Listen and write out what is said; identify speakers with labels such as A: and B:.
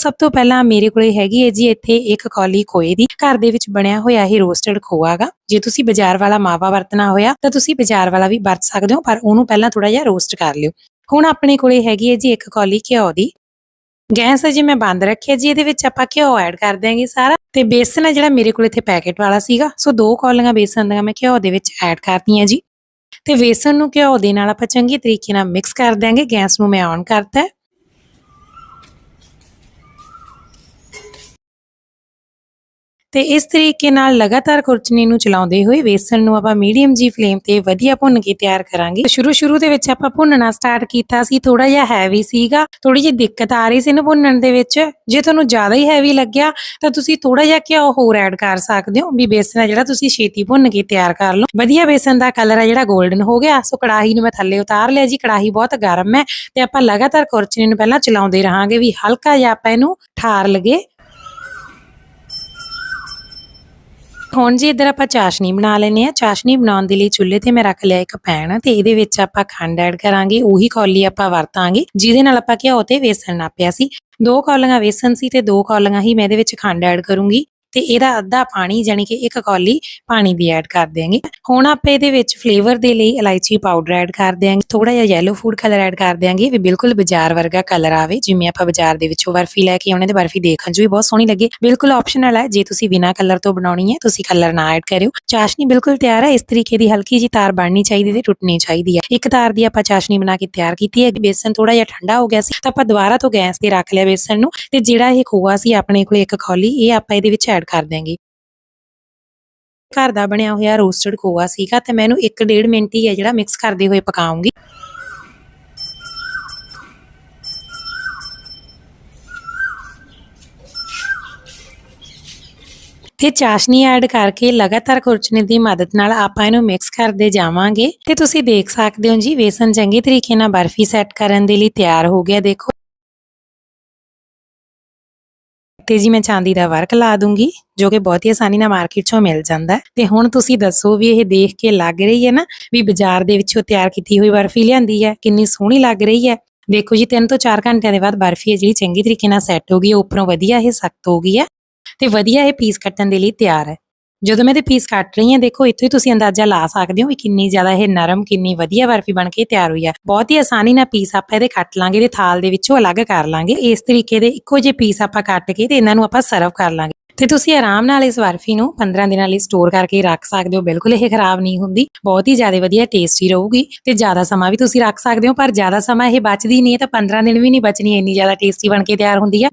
A: ਸਭ ਤੋਂ ਪਹਿਲਾਂ ਮੇਰੇ ਕੋਲੇ ਹੈਗੀ ਹੈ ਜੀ ਇੱਥੇ ਇੱਕ ਕੌਲੀ ਖੋਏ ਦੀ। ਘਰ ਦੇ ਵਿੱਚ ਬਣਿਆ ਹੋਇਆ ਇਹ ਰੋਸਟਡ ਖੋਆਗਾ ਜੇ ਤੁਸੀਂ ਬਾਜ਼ਾਰ ਵਾਲਾ ਮਾਵਾ ਵਰਤਣਾ ਹੋਇਆ ਤਾਂ ਤੁਸੀਂ ਬਾਜ਼ਾਰ ਵਾਲਾ ਵੀ ਵਰਤ ਸਕਦੇ ਹੋ, ਪਰ ਉਹਨੂੰ ਪਹਿਲਾਂ ਥੋੜਾ ਜਿਹਾ ਰੋਸਟ ਕਰ ਲਿਓ। ਹੁਣ ਆਪਣੇ ਕੋਲੇ ਹੈਗੀ ਹੈ ਜੀ ਇੱਕ ਕੌਲੀ ਘਿਓ ਦੀ। ਗੈਸ ਅਜੇ ਮੈਂ ਬੰਦ ਰੱਖਿਆ ਜੀ, ਇਹਦੇ ਵਿੱਚ ਆਪਾਂ ਘਿਓ ਐਡ ਕਰ ਦਿਆਂਗੇ ਸਾਰਾ। ਤੇ ਬੇਸਨ ਹੈ ਜਿਹੜਾ ਮੇਰੇ ਕੋਲ ਇੱਥੇ ਪੈਕੇਟ ਵਾਲਾ ਸੀਗਾ। ਸੋ ਦੋ ਕੌਲੀਆਂ ਬੇਸਨ ਦੀਆਂ ਮੈਂ ਘਿਓ ਦੇ ਵਿੱਚ ਐਡ ਕਰਤੀਆਂ ਜੀ। ਤੇ ਬੇਸਨ ਨੂੰ ਘਿਓ ਦੇ ਨਾਲ ਆਪਾਂ ਚੰਗੇ ਤਰੀਕੇ ਨਾਲ ਮਿਕਸ ਕਰ ਦਿਆਂਗੇ। ਗੈਸ ਨੂੰ ਮੈਂ ਔਨ ਕਰਤਾ ਤੇ ਇਸ ਤਰੀਕੇ ਨਾਲ ਲਗਾਤਾਰ ਖੁਰਚਣੀ ਨੂੰ ਚਲਾਉਂਦੇ ਹੋਏ ਵੇਸਣ ਨੂੰ ਆਪਾਂ ਮੀਡੀਅਮ ਜੀ ਫਲੇਮ ਤੇ ਵਧੀਆ ਭੁੰਨ ਕੇ ਤਿਆਰ ਕਰਾਂਗੇ। ਸ਼ੁਰੂ ਸ਼ੁਰੂ ਦੇ ਵਿੱਚ ਆਪਾਂ ਭੁੰਨਣਾ ਸਟਾਰਟ ਕੀਤਾ ਸੀ ਥੋੜਾ ਜਿਹਾ ਹੈਵੀ ਸੀਗਾ ਥੋੜੀ ਜਿਹੀ ਦਿੱਕਤ ਆ ਰਹੀ ਸੀ ਨਾ ਭੁੰਨਣ ਦੇ ਵਿੱਚ। ਜੇ ਤੁਹਾਨੂੰ ਜ਼ਿਆਦਾ ਹੀ ਹੈਵੀ ਲੱਗਿਆ, ਤਾਂ ਤੁਸੀਂ ਥੋੜਾ ਜਿਹਾ ਘਿਓ ਹੋਰ ਐਡ ਕਰ ਸਕਦੇ ਹੋ, ਵੀ ਬੇਸਨ ਹੈ ਜਿਹੜਾ ਤੁਸੀਂ ਛੇਤੀ ਭੁੰਨ ਕੇ ਤਿਆਰ ਕਰ ਲਓ। ਵਧੀਆ ਬੇਸਨ ਦਾ ਕਲਰ ਹੈ ਜਿਹੜਾ 골ਡਨ ਹੋ ਗਿਆ, ਸੋ ਕੜਾਹੀ ਨੂੰ ਮੈਂ ਥੱਲੇ ਉਤਾਰ ਲਿਆ ਜੀ, ਕੜਾਹੀ ਬਹੁਤ ਗਰਮ ਹੈ ਤੇ ਆਪਾਂ ਲਗਾਤਾਰ ਖੁਰਚਣੀ ਨੂੰ ਪਹਿਲਾਂ ਚਲਾਉਂਦੇ ਰਹਾਂਗੇ, ਵੀ ਹਲਕਾ ਜਿਹਾ ਆਪਾਂ ਇਹਨੂੰ ਠਾਰ ਲਗੇ। ਹੁਣ ਜੀ ਇੱਧਰ ਆਪਾਂ ਚਾਸ਼ਨੀ ਬਣਾ ਲੈਨੇ ਆ ਚਾਸ਼ਨੀ ਬਣਾਉਣ ਦੇ ਲਈ ਚੁੱਲ੍ਹੇ ਤੇ ਮੈਂ ਰੱਖ ਲਿਆ ਇੱਕ ਪੈਨ ਤੇ ਇਹਦੇ ਵਿੱਚ ਆਪਾਂ ਖੰਡ ਐਡ ਕਰਾਂਗੇ, ਉਹੀ ਕੌਲੀ ਆਪਾਂ ਵਰਤਾਂਗੇ, ਜਿਹਦੇ ਨਾਲ ਆਪਾਂ ਘਿਓ ਤੇ ਵੇਸਣ ਨਾਪਿਆ ਸੀ। ਦੋ ਕੌਲੀਆਂ ਵੇਸਣ ਸੀ ਤੇ ਦੋ ਕੌਲੀਆਂ ਹੀ ਮੈਂ ਇਹਦੇ ਵਿੱਚ ਖੰਡ ਐਡ ਕਰੂੰਗੀ। ਤੇ ਇਹਦਾ ਅੱਧਾ ਪਾਣੀ ਜਾਨੀ ਕਿ ਇੱਕ ਕੌਲੀ ਪਾਣੀ ਦੀ ਐਡ ਕਰ ਦਿਆਂਗੇ। ਹੁਣ ਆਪਾਂ ਇਹਦੇ ਵਿੱਚ ਫਲੇਵਰ ਦੇ ਲਈ ਇਲਾਇਚੀ ਪਾਊਡਰ ਐਡ ਕਰ ਦਿਆਂਗੇ। ਥੋੜਾ ਜਿਹਾ ਯੈਲੋ ਫੂਡ ਕਲਰ ਐਡ ਕਰ ਦਿਆਂਗੇ ਵੀ ਬਿਲਕੁਲ ਬਾਜ਼ਾਰ ਵਰਗਾ ਕਲਰ ਆਵੇ। ਜਿਵੇਂ ਆਪਾਂ ਬਾਜ਼ਾਰ ਦੇ ਵਿੱਚੋਂ ਬਰਫੀ ਲੈ ਕੇ ਆਉਣੇ ਤੇ ਬਰਫੀ ਦੇਖਣ 'ਚ ਵੀ ਬਹੁਤ ਸੋਹਣੀ ਲੱਗੇ। ਬਿਲਕੁਲ ਆਪਸ਼ਨਲ ਹੈ ਜੇ ਤੁਸੀਂ ਬਿਨਾ ਕਲਰ ਤੋਂ ਬਣਾਉਣੀ ਹੈ, ਤੁਸੀਂ ਕਲਰ ਨਾ ਐਡ ਕਰਿਓ। ਚਾਸ਼ਨੀ ਬਿਲਕੁਲ ਤਿਆਰ ਹੈ ਇਸ ਤਰੀਕੇ ਦੀ ਹਲਕੀ ਜੀ ਤਾਰ ਬਣਨੀ ਚਾਹੀਦੀ ਤੇ ਟੁੱਟਣੀ ਚਾਹੀਦੀ ਹੈ ਇੱਕ ਤਾਰ ਦੀ ਆਪਾਂ ਚਾਸ਼ਨੀ ਬਣਾ ਕੇ ਤਿਆਰ ਕੀਤੀ ਹੈ। ਬੇਸਨ ਥੋੜਾ ਜਿਹਾ ਠੰਡਾ ਹੋ ਗਿਆ ਸੀ, ਤਾਂ ਆਪਾਂ ਦੁਬਾਰਾ ਤੋਂ ਗੈਸ ਤੇ ਰੱਖ ਲਿਆ ਬੇਸਨ ਨੂੰ ਤੇ ਜਿਹੜਾ ਇਹ ਖੋਆ ਸੀ ਆਪਣੇ ਕੋਲ ਇੱਕ ਖੌਲੀ ਇਹ ਆਪਾਂ ਇਹਦੇ ਵਿੱਚ ਐਡ ਕਰ ਦਿਆਂਗੇ। ਘਰ ਦਾ ਬਣਿਆ ਹੋਇਆ ਰੋਸਟਡ ਖੋਆ ਸੀਗਾ ਤੇ ਮੈਂ ਇਹਨੂੰ 1.5 ਮਿੰਟ ਹੀ ਹੈ ਜਿਹੜਾ ਮਿਕਸ ਕਰਦੇ ਹੋਏ ਪਕਾਉਂਗੀ। ਤੇ ਚਾਸ਼ਨੀ ਐਡ ਕਰਕੇ ਲਗਾਤਾਰ ਖੁਰਚਣੇ ਦੀ ਮਦਦ ਨਾਲ ਆਪਾਂ ਇਹਨੂੰ ਮਿਕਸ ਕਰਦੇ ਜਾਵਾਂਗੇ। ਤੇ ਤੁਸੀਂ ਦੇਖ ਸਕਦੇ ਹੋ ਜੀ ਵੇਸਨ ਚੰਗੇ ਤਰੀਕੇ ਨਾਲ ਬਰਫੀ ਸੈੱਟ ਕਰਨ ਦੇ ਲਈ ਤਿਆਰ ਹੋ ਗਿਆ, ਦੇਖੋ। ਤੇ ਜੀ ਮੈਂ ਚਾਂਦੀ ਦਾ ਵਰਕ ਲਾ ਦੂੰਗੀ, ਜੋ ਕਿ ਬਹੁਤ ਹੀ ਆਸਾਨੀ ਨਾਲ ਮਾਰਕੀਟ 'ਚੋਂ ਮਿਲ ਜਾਂਦਾ ਹੈ। ਤੇ ਹੁਣ ਤੁਸੀਂ ਦੱਸੋ ਵੀ ਇਹ ਦੇਖ ਕੇ ਲੱਗ ਰਹੀ ਹੈ ਨਾ ਵੀ ਬਾਜ਼ਾਰ ਦੇ ਵਿੱਚੋਂ ਤਿਆਰ ਕੀਤੀ ਹੋਈ ਬਰਫੀ ਲਿਆਂਦੀ ਹੈ, ਕਿੰਨੀ ਸੋਹਣੀ ਲੱਗ ਰਹੀ ਹੈ। ਦੇਖੋ ਜੀ 3 ਤੋਂ 4 ਘੰਟਿਆਂ ਦੇ ਬਾਅਦ ਬਰਫੀ ਹੈ ਜਿਹੜੀ ਚੰਗੀ ਤਰੀਕੇ ਨਾਲ ਸੈੱਟ ਹੋ ਗਈ ਹੈ, ਉੱਪਰੋਂ ਵਧੀਆ ਇਹ ਸਖਤ ਹੋ ਗਈ ਹੈ। ਤੇ ਵਧੀਆ ਇਹ ਪੀਸ ਕੱਟਣ ਦੇ ਲਈ ਤਿਆਰ ਹੈ। ਜਦੋਂ ਮੈਂ ਇਹਦੇ ਪੀਸ ਕੱਟ ਰਹੀ ਹਾਂ, ਦੇਖੋ, ਇੱਥੋਂ ਹੀ ਤੁਸੀਂ ਅੰਦਾਜ਼ਾ ਲਾ ਸਕਦੇ ਹੋ ਵੀ ਕਿੰਨੀ ਜ਼ਿਆਦਾ ਇਹ ਨਰਮ, ਕਿੰਨੀ ਵਧੀਆ ਬਰਫੀ ਬਣ ਕੇ ਤਿਆਰ ਹੋਈ ਹੈ ਬਹੁਤ ਹੀ ਆਸਾਨੀ ਨਾਲ ਪੀਸ ਆਪਾਂ ਇਹਦੇ ਕੱਟ ਲਾਂਗੇ ਤੇ ਥਾਲ ਦੇ ਵਿੱਚੋਂ ਅਲੱਗ ਕਰ ਲਾਂਗੇ। ਇਸ ਤਰੀਕੇ ਦੇ ਇੱਕੋ ਜਿਹੇ ਪੀਸ ਆਪਾਂ ਕੱਟ ਕੇ ਤੇ ਇਹਨਾਂ ਨੂੰ ਆਪਾਂ ਸਰਵ ਕਰ ਲਾਂਗੇ। ਤੇ ਤੁਸੀਂ ਆਰਾਮ ਨਾਲ ਇਸ ਬਰਫੀ ਨੂੰ 15 ਦਿਨਾਂ ਲਈ ਸਟੋਰ ਕਰਕੇ ਰੱਖ ਸਕਦੇ ਹੋ। ਬਿਲਕੁਲ ਇਹ ਖਰਾਬ ਨਹੀਂ ਹੁੰਦੀ। ਬਹੁਤ ਹੀ ਜ਼ਿਆਦਾ ਵਧੀਆ ਟੇਸਟੀ ਰਹੂਗੀ ਤੇ ਜ਼ਿਆਦਾ ਸਮਾਂ ਵੀ ਤੁਸੀਂ ਰੱਖ ਸਕਦੇ ਹੋ, ਪਰ ਜ਼ਿਆਦਾ ਸਮਾਂ ਇਹ ਬਚਦੀ ਨਹੀਂ ਹੈ, ਤਾਂ 15 ਦਿਨ ਵੀ ਨਹੀਂ ਬਚਣੀ। ਇੰਨੀ ਜ਼ਿਆਦਾ ਟੇਸਟੀ ਬਣ ਕੇ ਤਿਆਰ ਹੁੰਦੀ ਹੈ